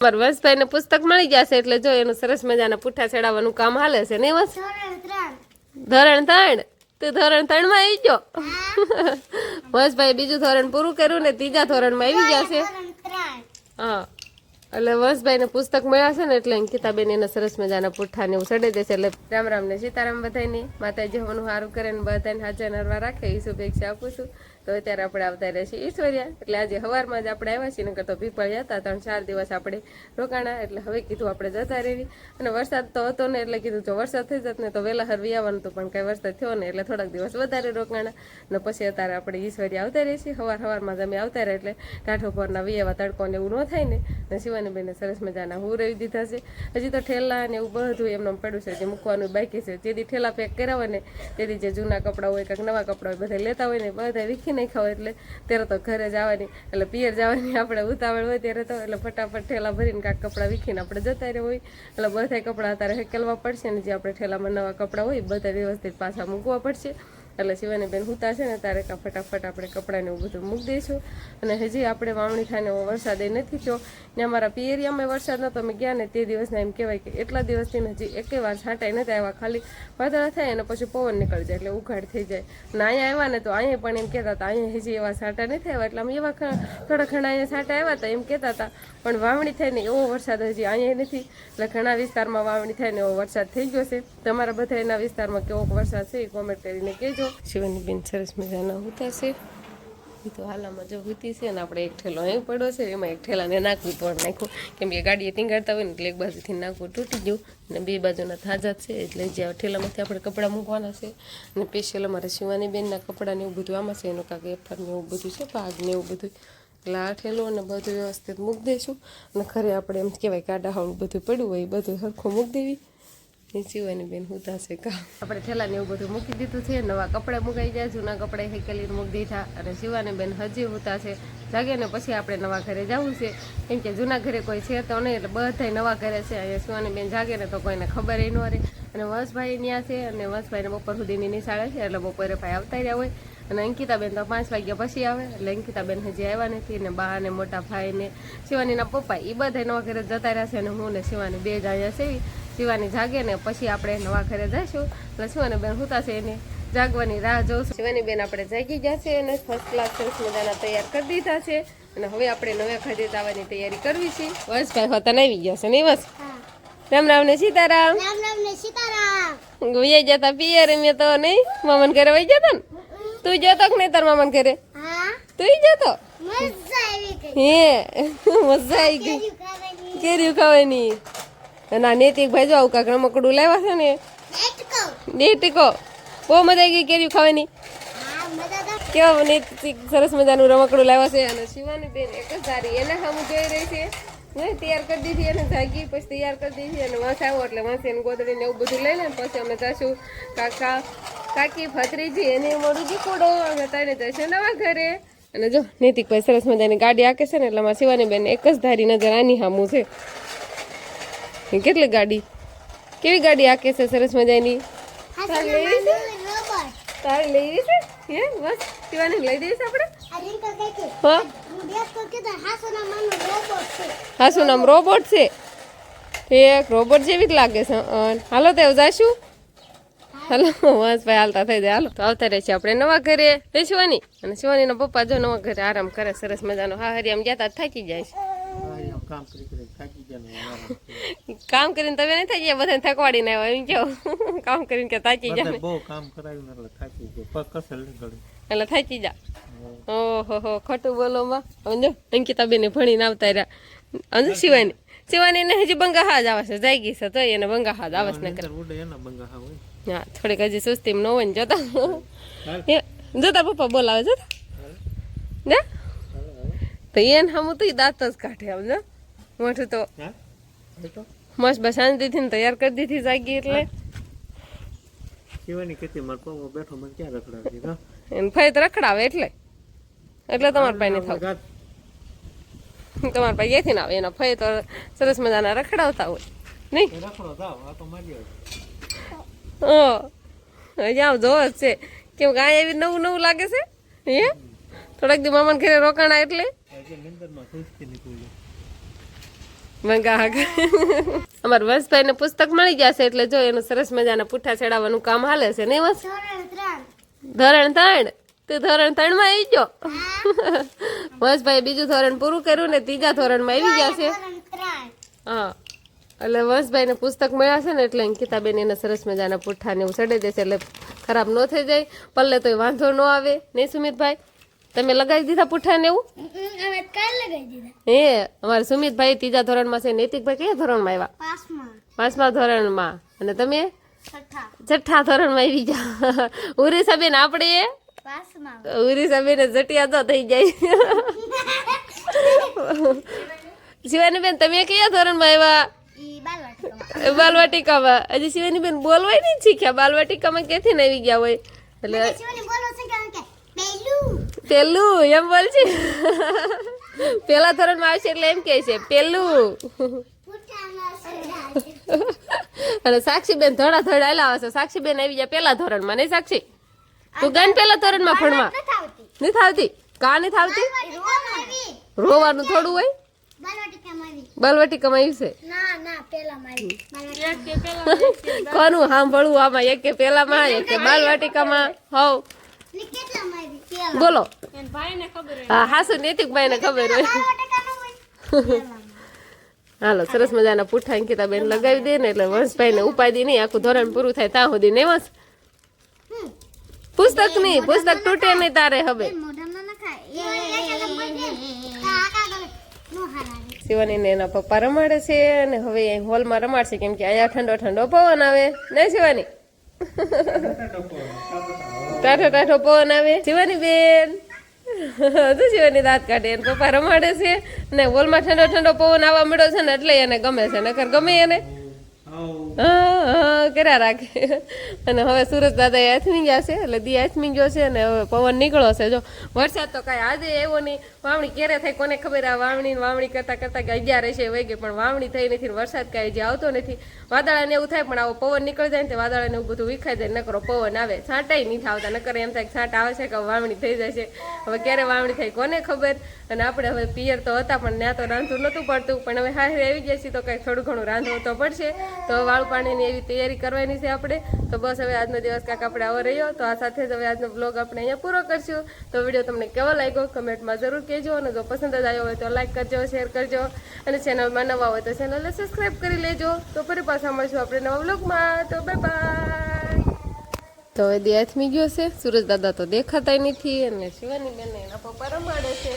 મારા વંશભાઈને પુસ્તક મળી જશે એટલે જો એનું સરસ મજાના પુઠ્ઠા ચડાવવાનું કામ હાલે છે નહીં વંશ ધોરણ ત્રણ. તું ધોરણ ત્રણમાં આવી ગયો વંશભાઈ બીજું ધોરણ પૂરું કર્યું ને ત્રીજા ધોરણમાં આવી ગયા છે હા. એટલે વસભાઈને પુસ્તક મળ્યા છે ને એટલે અંકિતાબેન એના સરસ મજાના પુઠ્ઠા ને એવું સડે દેશે એટલે રામ રામ ને સીતારામ બધાની માતાજી હોવાનું સારું કરે ને બધાને હાજર નરવા રાખે. એ શુભેચ્છા આપું છું. તો અત્યારે આપણે આવતા રહેશે ઈશ્વર્યા એટલે આજે હવારમાં જ આપણે આવ્યા છીએ, નકર તો પીપળ હતા. ત્રણ ચાર દિવસ આપણે રોકાણા. એટલે હવે કીધું આપણે જતા રહેવી અને વરસાદ તો હતો ને, એટલે કીધું જો વરસાદ થઈ જત ને તો વહેલા હરવી આવવાનું હતું પણ કાંઈ વરસાદ થયો ને, એટલે થોડાક દિવસ વધારે રોકાણા. ને પછી અત્યારે આપણે ઈશ્વર્યા આવતા રહીએ છીએ. સવાર સવારમાં જ અમે આવતા રહે એટલે ટાઢો પરના વિયાવા તડકો ને એવું ન થાય ને. ને શિવાની બેને સરસ મજાના હું રહી દીધા છે. હજી તો ઠેલા ને એવું બધું એમને પડ્યું છે, જે મૂકવાનું બાકી છે. જેથી ઠેલા પેક કર્યા હોય ને, તેથી જે જૂના કપડાં હોય, કાંઈક નવા કપડાં હોય બધા લેતા હોય ને બધા વીખી નાખ્યા હોય એટલે ત્યારે તો ઘરે જવાની, એટલે પિયર જવાની આપણે ઉતાવળ હોય ત્યારે તો, એટલે ફટાફટ ઠેલા ભરીને કાંઈક કપડાં વીખીને આપણે જતા રહ્યા હોય. એટલે બધા કપડાં અત્યારે હેકેલવા પડશે ને, જે આપણે ઠેલામાં નવા કપડાં હોય બધા વ્યવસ્થિત પાછા મૂકવા પડશે. એટલે શિવાની બેન હુતા છે ને કાં ફટાફટ આપણે કપડાને એવું બધું મૂકી દઈશું. અને હજી આપણે વાવણી થાયને વરસાદ એ નથી થયો. ને અમારા પિયરિયામાં વરસાદ નહોતો અમે ગયા ને તે દિવસના એમ કહેવાય કે એટલા દિવસથી હજી એકે વાર છાંટાઈ નથી આવ્યા. ખાલી વાદળા થાય અને પછી પવન નીકળી જાય એટલે ઉઘાડ થઈ જાય. અને અહીંયા આવ્યા ને તો અહીંયા પણ એમ કહેતા હતા, અહીંયા હજી એવા છાંટા નથી આવ્યા. એટલે અમે એવા થોડા ઘણા અહીંયા છાંટા આવ્યા હતા એમ કહેતા હતા. પણ વાવણી થાય ને એવો વરસાદ હજી અહીંયા નથી. એટલે ઘણા વિસ્તારમાં વાવણી થાય ને એવો વરસાદ થઈ ગયો છે. તમારા બધા એના વિસ્તારમાં કેવો વરસાદ છે એ કોમેન્ટ કરીને કહેજો. શિવાની બેન સરસ મજાના હોતા છે. એ તો હાલામાં જો હોતી છે અને આપણે એક ઠેલો અહીં પડ્યો છે, એમાં એક ઠેલાને નાખવું તોડ નાખ્યું કેમ કે ગાડીએ ટીંગાડતા હોય ને એટલે એક બાજુથી નાખવું તૂટી ગયું. અને બે બાજુના થાજા છે, એટલે જે ઠેલામાંથી આપણે કપડાં મૂકવાના છે. અને સ્પેશિયલ અમારે શિવાની બેનના કપડાં ને એવું બધું આમાં છે, એનું કાંક એફર ને એવું બધું છે, ભાગ ને એવું બધું. એટલે આ ઠેલો અને બધું વ્યવસ્થિત મૂકી દઈશું. અને ખરે આપણે એમ કહેવાય કાઢા હાવડું બધું પડ્યું હોય, એ બધું સરખું મૂકી દેવી. શિવાની બેન હુતા છે કા આપણે થેલાને એવું બધું મૂકી દીધું છે, નવા કપડાં મુકાઈ જાય જૂના કપડાં હેકેલીને મૂકી દીધા અને શિવાની બેન હજી હુતા છે. જાગે ને પછી આપણે નવા ઘરે જવું છે. કેમ કે જૂના ઘરે કોઈ છે તો નહીં, એટલે બધા નવા ઘરે છે. અહીંયા શિવાની બેન જાગે ને તો કોઈને ખબર ન રહે અને વંશભાઈ ત્યાં છે અને વંશભાઈને બપોર સુધીની નિશાળે છે, એટલે બપોરે ભાઈ આવતા રહ્યા હોય. અને અંકિતાબેન તો પાંચ વાગ્યા પછી આવે, એટલે અંકિતાબેન હજી આવ્યા નથી ને બા ને મોટા ભાઈ ને શિવાનીના પપ્પા એ બધા નવા ઘરે જતા રહ્યા છે અને હું ને શિવાની બે જ અહીંયા છે શિવાની જાગે ને પછી આપણે નવા ઘરે જઈશું. એટલે શિવાની બેન હુતા છે એને જાગવાની રાહ જોશું. શિવાની બેન આપણે જાગી ગયા છે અને ફર્સ્ટ ક્લાસ સરસ મજાના તૈયાર કરી દીધા છે. અને હવે આપણે નવા ઘરે જવાની તૈયારી કરવી છે. બસ ભાઈ હોતા આવી ગયા છે નહીં બસ રામ રામ ને સીતારામ. રામ રામ ને સીતારામ. વૈયા જતા પિયર મે તો નહીં. મામન ઘરે વઈ જતા ને? તું જતો કે નહીં તાર મામન ઘરે? હા. તું? જતો મજા આવી ગઈ. હે મજા આવી ગઈ. કેરી ખાવાની. કેરી ખાવાની નૈતિક ભાઈ જો આવું કાંક રમકડું લાવ્યા છે ને નૈતિકો બહુ મજા આવી ગઈ કેરી ખાવાની. કેવો નૈતિક સરસ મજાનું રમકડું લાવ્યા છે અને શિવાની બેન એક જ સારી. એને સામું જોઈ રહી છે. નહીં તૈયાર કરી દીધી અને જાગી પછી તૈયાર કરી દીધી અને વાંસ આવો એટલે વાંસ એને ગોદડીને એવું બધું લઈ લે પછી અમે જઈશું કાકા કાકી ભત્રીજી એને મોડું દીકુડો અને તને જશે નવા ઘરે. અને જો નૈતિકભાઈ સરસ મજાની ગાડી આકે છે ને એટલે અમારા શિવાની બેન એક જ ધારી નજર આની સામું છે. કેટલી ગાડી? કેવી ગાડી આકે છે સરસ મજાની? તારે લેવી છે? રોબોટ તારે લેવી છે? હે? બસ. શિવાની લઈ દઈશ આપણે? કહે છે હા? હું દેખ તો કીધું હાસોના માનો રોબોટ છે. હા શું નામ રોબોટ છે? એક રોબોટ જેવી જ લાગે છે. હાલો તો જાશું. હાલો બસ ભાઈ હાલતા થઈ જાય. હાલો તો આવતા રહેશે આપણે નવા ઘરે. એ શિવાની? અને શિવાનીના પપ્પા જો નવા ઘરે આરામ કરે સરસ મજાનો. હા હરી આમ ગયા થાકી જાય છે. કામ કરી કરી થાકી ગયા ને કામ કરીને તમે નહીં થઈ ગયા બધાને થકવાડીને આવ્યા એમ કેવું કામ કરીને કે થાકી જાય બધા બહુ કામ કરાવ્યું ને એટલે થાકી ગયો પગ કસેલ નીકળી એટલે થાકી જા ઓહો હો ખોટું બોલો માં સમજો અંકિતાબેને ભણીને આવતા રહ્યા સમજો શિવાની શિવાની ને હજી બંગા હાજ આવે છે જાય ગઈ છે તો એને બંગા હાજ આવે છે ને અંદર ઉડે એના બંગા હા હોય હા થોડીક હજી સુસ્તી ન હોય ને જોતા એ જોતા પપ્પા બોલાવે જોતા ને તો એને હમું તો ઈ દાંત જ કાઢે સમજો મોટું તો મસ્ત બસ શાંતિથી ને તૈયાર કરી દીધી જાગી એટલે. શિવાની ખેતી માર પગ બેઠો મને ક્યાં રખડાવી હા? એને ફરી તો રખડાવે એટલે. એટલે તમાર પાસે નહીં થાવ. તમાર પાસે એથી ના આવે એના ફાઈ તો સરસ મજાના રખડાવતા હોય. નહીં? જાવ આ ઓ જોવો જ છે. કેમ કે અહીંયા એવી નવું નવું લાગે છે? હે? થોડાક દી મામાને ઘરે રોકાણા એટલે. નિંદરમાં ખુશથી નીકળી મંગા હા વંશભાઈને પુસ્તક મળી જશે એટલે જો એનું સરસ મજાના પુઠ્ઠા ચડાવવાનું કામ હાલે છે. નહીં વંશ? ધોરણ ધોરણ ત્રણ? તું ધોરણ ત્રણમાં આવી ગયો? વંશભાઈ બીજું ધોરણ પૂરું કર્યું ને ત્રીજા ધોરણમાં આવી ગયા છે. હા. એટલે વંશભાઈને પુસ્તક મળ્યા છે ને એટલે અંકિતાબેન એને સરસ મજાના પુઠ્ઠા ને એવું ચડી દેશે એટલે ખરાબ ન થઈ જાય. પલ્લે તોય વાંધો ન આવે. નહીં સુમિતભાઈ? તમે લગાવી દીધા પુઠ્ઠા ને એવું હે અમારે સુમિતભાઈ ત્રીજા ધોરણમાં છે નૈતિકભાઈ કયા ધોરણમાં આવ્યા? પાંચમા. ધોરણમાં. અને તમે? છઠ્ઠા. ધોરણમાં આવી ગયા. ઉરી સાબેન આપણે? પાસમાં ઉરી સાબેન જટિયા તો થઈ જાય. શિવાની બેન તમે કયા ધોરણમાં આવ્યા? બાલવાટિકામાં. હજી શિવાની બેન બોલવાય નહીં શીખ્યા. બાલવાટિકામાં ક્યાંથી ને આવી ગયા હોય? એટલે પેલું એમ બોલ છે પેલા ધોરણમાં આવશે એટલે એમ કહે છે પેલું. અને સાક્ષીબેન થોડા આલા આવશે સાક્ષીબેન આવી ગયા પેલા ધોરણમાં નહીં સાક્ષી? તું ગઈ ને પેલા ધોરણમાં ભણવા. નથી આવતી. નહીં થાવતી કા નહીં થાવતી રોવાનું થોડું હોય? બલવટી આવી છે? ના ના પેલા મારી. કોનું સાંભળવું આમાં? એક કે પેલામાં એક કે બાલવાટિકામાં? હોવ. બોલો. હા હાસુ નૈતિકભાઈને ખબર હોય. હાલો સરસ મજાના પુઠ્ઠા અંકિતા બેન લગાવી દે ને એટલે વંશભાઈને ઉપાધિ નહીં આખું ધોરણ પૂરું થાય ત્યાં સુધી નહીં વંશ? પુસ્તક નહીં પુસ્તક તૂટે નહીં તારે હવે. નો શિવાની ને એના પપ્પા રમાડે છે અને હવે અહીં હોલમાં રમાડશે કેમ કે અહીંયા ઠંડો ઠંડો પવન આવે. નહીં શિવાની? ટાઠો ટાઠો પવન આવે. શિવાની બેન. હજુ શિવાની દાંત કાઢે પપ્પા રમાડે છે. ને હોલમાં ઠંડો ઠંડો પવન આવવા મળ્યો છે ને એટલે એને ગમે છે. નકર ગમે એને. કર્યા રાખે. અને હવે સુરજ દાદા આથમી ગયા છે, એટલે દી આથમી ગયો છે અને હવે પવન નીકળો છે. જો, વરસાદ તો કાંઈ આજે એવો નહીં. વાવણી ક્યારે થાય કોને ખબર? આ વાવણી વાવણી કરતા કરતા કે અગિયાર છે વાગે પણ વાવણી થઈ નથી વરસાદ કાંઈ જે આવતો નથી. વાદળાને એવું થાય, પણ આવો પવન નીકળી જાય ને તે વાદળાને એવું બધું વિખાઈ જાય, નકરો પવન આવે. છાંટાઈ નહીં આવતા નકર એમ થાય છાંટ આવે છે કે વાવણી થઈ જાય છે હવે ક્યારે વાવણી થાય કોને ખબર? અને આપણે હવે પિયર તો હતા, પણ ત્યાં તો રાંધવું નહોતું પડતું. પણ હવે હારે આવી ગયા છીએ તો કંઈક થોડું ઘણું રાંધવું તો પડશે. તો વાળું પાણીની એવી તૈયારી કરવાની છે આપણે. તો બસ હવે આજનો દિવસ કાંક આપણે આવો રહ્યો. તો આ સાથે જ હવે આજનો બ્લોગ આપણે અહીંયા પૂરો કરશું. તો વીડિયો તમને કેવો લાગ્યો કમેન્ટમાં જરૂર કહેજો. અને જો પસંદ જ આવ્યો હોય તો લાઈક કરજો શેર કરજો. અને ચેનલમાં નવા હોય તો ચેનલને સબસ્ક્રાઈબ કરી લેજો. તો ફરી પાછા મળશું આપણે નવા બ્લોગમાં તો બાય બાય તો હવે દે હાથમી ગયો છે. સુરજ દાદા તો દેખાતાય નથી અને શિવાની બેન એના પપ્પા રમાડે છે.